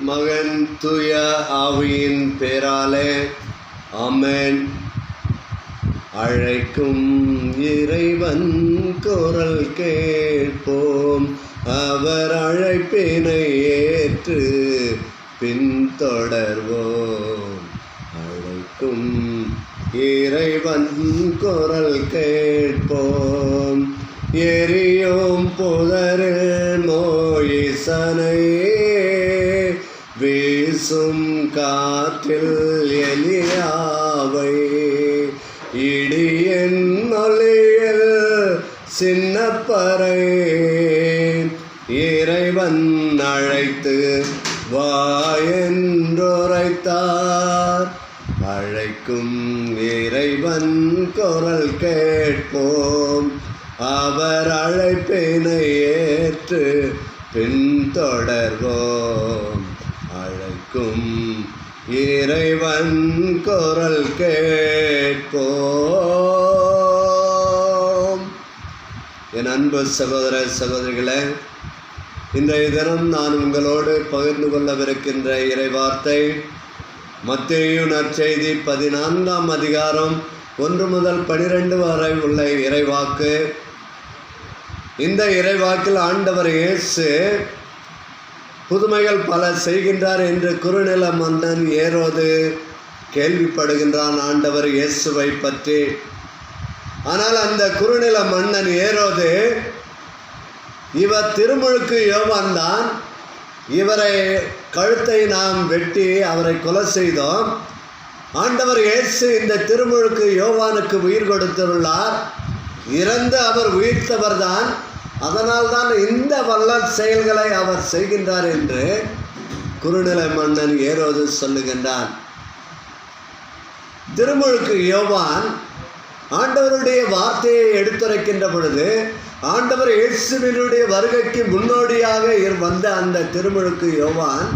மகன் தூய ஆவியின் பேராலே அமேன் அழைக்கும் இறைவன் குரல் கேட்போம். அவர் அழைப்பினை ஏற்று பின்தொடர்வோம் அழைக்கும் இறைவன் குரல் கேட்போம். எரியும் புதரில் மோயிசனை வீசும் காற்றில் எலியாவை இடியின் ஒளியில் சின்னப்பறை. இறைவன் அழைத்து வாயென்றுரைத்தார் அழைக்கும் இறைவன் குரல் கேட்போம். அவர் அழைப்பினை ஏற்று பின்தொடர்வோம். அழைக்கும் இறைவன் குரல் கேட்போம். என் அன்பு சகோதர சகோதரிகளே இன்றைய தினம் நான் உங்களோடு பகிர்ந்து கொள்ளவிருக்கின்ற இறைவார்த்தை மத்தேயு நற்செய்தி பதினான்காம் அதிகாரம் ஒன்று முதல் பனிரெண்டு வரை உள்ள இறைவாக்கு. இந்த இறைவாக்கில் ஆண்டவர் இயேசு புதுமைகள் பல செய்கின்றார் என்று குறுநில மன்னன் ஏறோது கேள்விப்படுகின்றான் ஆண்டவர் இயேசுவை பற்றி. ஆனால் அந்த குறுநில மன்னன் ஏறோது இவர் திருமுழுக்கு யோவான் தான். இவரை கழுத்தை நாம் வெட்டி அவரை கொலை செய்தோம். ஆண்டவர் இயேசு இந்த திருமுழுக்கு யோவானுக்கு உயிர் கொடுத்துள்ளார். இறந்து அவர் உயிர்த்தவர்தான் அதனால்தான் இந்த வல்ல செயல்களை அவர் செய்கின்றார் என்று குறுநிலை மன்னன் ஏரோது சொல்லுகின்றான். திருமுழுக்கு யோவான் ஆண்டவருடைய வார்த்தையை எடுத்துரைக்கின்ற பொழுது ஆண்டவர் இயேசுவினுடைய வருகைக்கு முன்னோடியாக வந்த அந்த திருமுழுக்கு யோவான்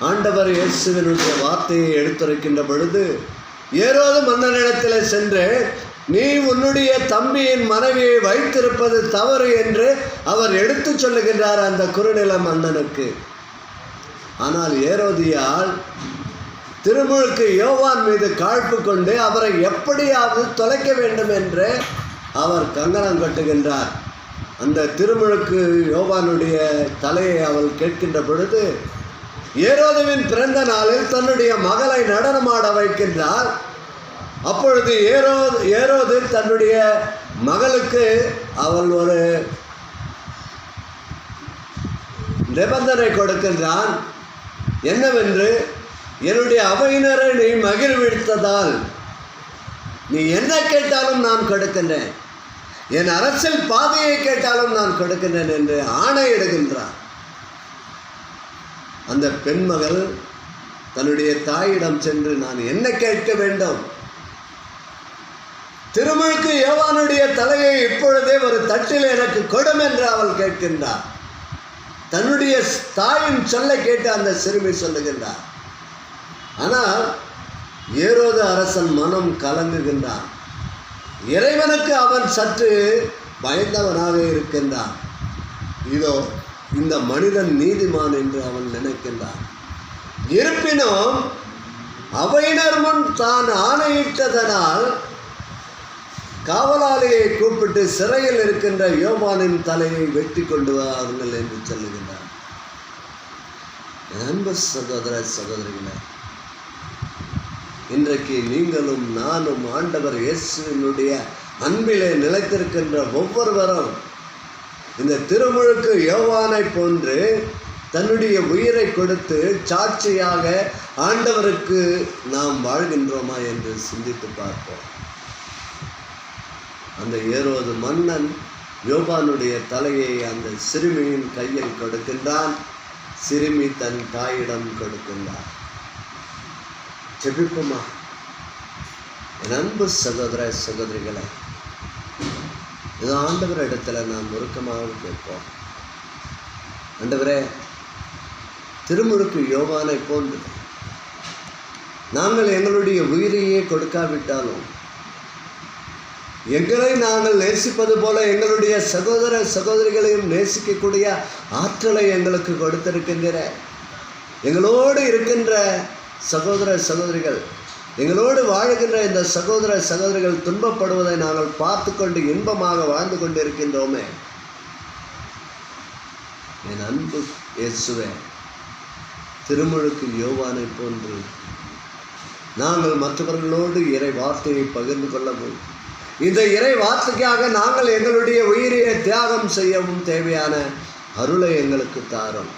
ஆண்டவர் இயேசுவினுடைய வார்த்தையை எடுத்துரைக்கின்ற பொழுது ஏரோது மன்னனிடத்தில் சென்று நீ உன்னுடைய தம்பியின் மனைவியை வைத்திருப்பது தவறு என்று அவர் எடுத்துச் சொல்லுகின்றார் அந்த குறுநில மன்னனுக்கு. ஆனால் ஏரோதியால் திருமுழுக்கு யோவான் மீது காழ்ப்பு கொண்டு அவரை எப்படியாவது தொலைக்க வேண்டும் என்று அவர் கங்கணம் கட்டுகின்றார். அந்த திருமுழுக்கு யோவானுடைய தலையை அவள் கேட்கின்ற பொழுது ஏரோதுவின் பிறந்த நாளில் தன்னுடைய மகளை நடனமாட வைக்கின்றார். அப்பொழுது ஏரோ ஏரோது தன்னுடைய மகளுக்கு அவள் ஒரு நிபந்தனை கொடுக்கின்றான். என்னவென்று என்னுடைய அவையினரை நீ மகிழ்வித்ததால் நீ என்ன கேட்டாலும் நான் கொடுக்கின்றேன். என் அரசியல் பாதையை கேட்டாலும் நான் கொடுக்கின்றேன் என்று ஆணையிடுகின்றார் அந்த பெண்மகள் தன்னுடைய தாயிடம் சென்று நான் என்ன கேட்க வேண்டும்? திருமணிக்கு யோவானுடைய தலையை இப்பொழுதே ஒரு தட்டில் எனக்கு கொடும் என்று அவள் கேட்கின்றார். தன்னுடைய தாயின் சொல்ல கேட்டு அந்த சிறுமி சொல்லுகின்றார். ஆனால் ஏரோத அரசன் மனம் கலங்குகின்றான். இறைவனுக்கு அவன் சற்று பயந்தவனாக இருக்கின்றான். இதோ இந்த மனிதன் நீதிமான் என்று அவன் நினைக்கின்றான். இருப்பினும் அவையினர் முன் தான் ஆணையிட்டதனால் காவலாளியை கூப்பிட்டு சிறையில் இருக்கின்ற யோவானின் தலையை வெட்டி கொண்டு வாருங்கள் என்று சொல்லுகின்றார். அன்பு சகோதர சகோதரிகளே இன்றைக்கு நீங்களும் நானும் ஆண்டவர் இயேசுவினுடைய அன்பிலே நிலைத்திருக்கின்ற ஒவ்வொருவரும் இந்த திருமுழுக்கு யோவானை போன்று தன்னுடைய உயிரை கொடுத்து சாட்சியாக ஆண்டவருக்கு நாம் வாழ்கின்றோமா என்று சிந்தித்து பார்ப்போம். அந்த ஏரோது மன்னன் யோபானுடைய தலையை அந்த சிறுமியின் கையில் கொடுக்கின்றான். சிறுமி தன் தாயிடம் கொடுக்கின்றார் ஜெபிப்போமா என் அன்பு சகோதர சகோதரிகளை இது ஆண்டவர் இடத்துல நாம் முருக்கமாக கேட்போம். ஆண்டவரே திருமுறுக்கு யோவானை போன்று நாங்கள் எங்களுடைய உயிரையே கொடுக்காவிட்டாலும் எங்களை நாங்கள் நேசிப்பது போல எங்களுடைய சகோதர சகோதரிகளையும் நேசிக்கக்கூடிய ஆற்றலை எங்களுக்கு கொடுத்திருக்கின்ற எங்களோடு இருக்கின்ற சகோதர சகோதரிகள் எங்களோடு வாழ்கின்ற இந்த சகோதர சகோதரிகள் துன்பப்படுவதை நாங்கள் பார்த்து கொண்டு இன்பமாக வாழ்ந்து கொண்டு இருக்கின்றோமே என் அன்பு இயேசுவே திருமுழுக்கு யோவானை போன்று நாங்கள் மற்றவர்களோடு இறை வார்த்தையை பகிர்ந்து கொள்ளவும் இந்த இறை வார்த்தைக்காக நாங்கள் எங்களுடைய உயிரியை தியாகம் செய்யவும் தேவையான அருளை எங்களுக்கு தாரும்.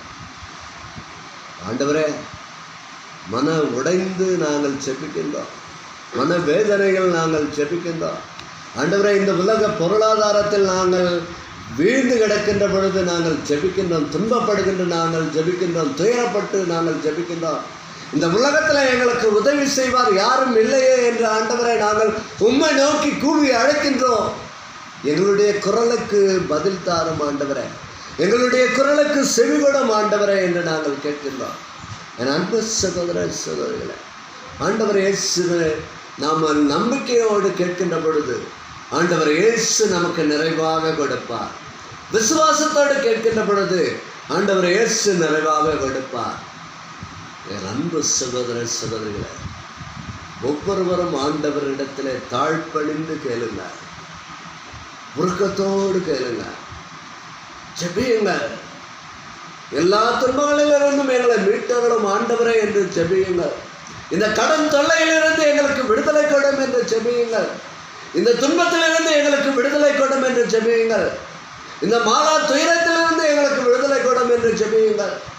ஆண்டவரே மன உடைந்து நாங்கள் செபிக்கின்றோம். மன வேதனைகள் நாங்கள் செபிக்கின்றோம். ஆண்டவரே இந்த உலக பொருளாதாரத்தில் நாங்கள் வீழ்ந்து கிடக்கின்ற பொழுது நாங்கள் ஜெபிக்கின்றோம் துன்பப்படுகின்ற நாங்கள் ஜெபிக்கின்றோம் துயரப்பட்டு நாங்கள் ஜெபிக்கின்றோம் இந்த உலகத்தில் எங்களுக்கு உதவி செய்வார் யாரும் இல்லையே என்று ஆண்டவரை நாங்கள் உண்மை நோக்கி கூவி அழைக்கின்றோம். எங்களுடைய குரலுக்கு பதில் தாரும் ஆண்டவரே. எங்களுடைய குரலுக்கு செவிகொடும் ஆண்டவரே என்று நாங்கள் கேட்கின்றோம். என் அன்பு சகோதர சகோதரிகளை ஆண்டவர் இயேசு நாம் நம்பிக்கையோடு கேட்கின்ற பொழுது ஆண்டவர் இயேசு நமக்கு நிறைவாக கொடுப்பார். விசுவாசத்தோடு கேட்கின்ற பொழுது ஆண்டவர் இயேசு நிறைவாக கொடுப்பார். என் அன்பு சகோதர சகோதரிகளை ஒவ்வொருவரும் ஆண்டவரிடத்தில் தாழ்ப்பணிந்து கேளுங்க. உருக்கத்தோடு கேளுங்க. ஜெபியுங்க. எல்லா துன்பங்களிலிருந்தும் எங்களை மீட்டவரும் ஆண்டவரே என்று ஜெபியுங்கள் இந்த கடன் தொல்லையிலிருந்து எங்களுக்கு விடுதலை கொடும் என்று ஜெபியுங்கள் இந்த துன்பத்திலிருந்து எங்களுக்கு விடுதலை கொடும் என்று ஜெபியுங்கள் இந்த மாலா துயரத்திலிருந்து எங்களுக்கு விடுதலை கொடும் என்று ஜெபியுங்கள்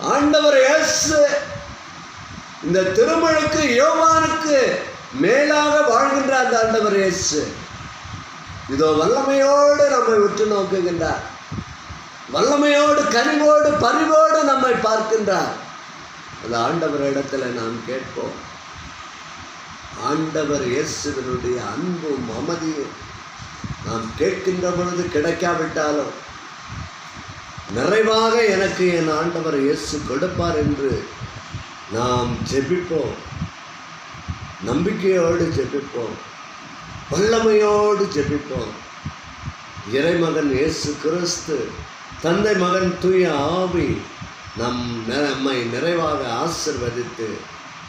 ஆண்டவர் இயேசு இந்த திருமழுக்கு யோவானுக்கு மேலாக வாழ்கின்ற அந்த ஆண்டவர் இயேசு. இதோ வல்லமையோடு நம்மை உற்று நோக்குகின்றார். வல்லமையோடு கனிவோடு பரிவோடு நம்மை பார்க்கின்றார். ஆண்டவர் இடத்தில் நாம் கேட்போம் ஆண்டவர் இயேசுவினுடைய அன்பும் அமைதியும் நாம் கேட்கின்ற பொழுது கிடைக்காவிட்டாலும் நிறைவாக எனக்கு என் ஆண்டவர் இயேசு கொடுப்பார் என்று நாம் ஜெபிப்போம். நம்பிக்கையோடு ஜெபிப்போம். வல்லமையோடு ஜெபிப்போம். இறைமகன் இயேசு கிறிஸ்து தந்தை மகன் தூய ஆவி நம் நம்மை நிறைவாக ஆசிர்வதித்து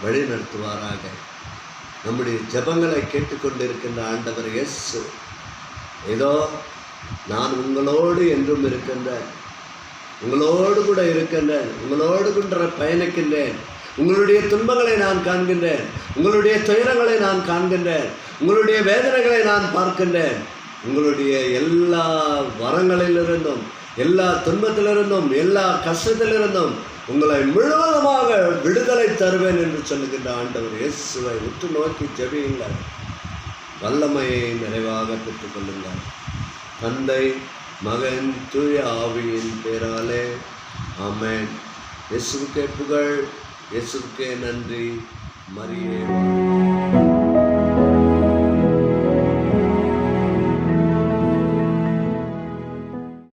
வழிநடத்துவாராக. நம்முடைய ஜெபங்களை கேட்டுக்கொண்டிருக்கின்ற ஆண்டவர் இயேசு ஏதோ நான் உங்களோடு என்றும் இருக்கின்ற உங்களோடு கூட இருக்கின்றேன். உங்களோடு கூட பயணிக்கின்றேன். உங்களுடைய துன்பங்களை நான் காண்கின்றேன். உங்களுடைய துயரங்களை நான் காண்கின்றேன். உங்களுடைய வேதனைகளை நான் பார்க்கின்றேன். உங்களுடைய எல்லா வரங்களிலிருந்தும் எல்லா துன்பத்திலிருந்தும் எல்லா கஷ்டத்திலிருந்தும் உங்களை முழுவதுமாக விடுதலை தருவேன் என்று சொல்லுகின்ற ஆண்டவர் இயேசுவை உற்று நோக்கி ஜெபியுங்கள். வல்லமையை நிறைவாக பெற்றுக்கொள்ளுங்கள் தந்தை மகன் தூய ஆவியின் பேராலே. அமேன் இயேசுவுக்கே புகழ் இயேசுவுக்கே நன்றி. மரியே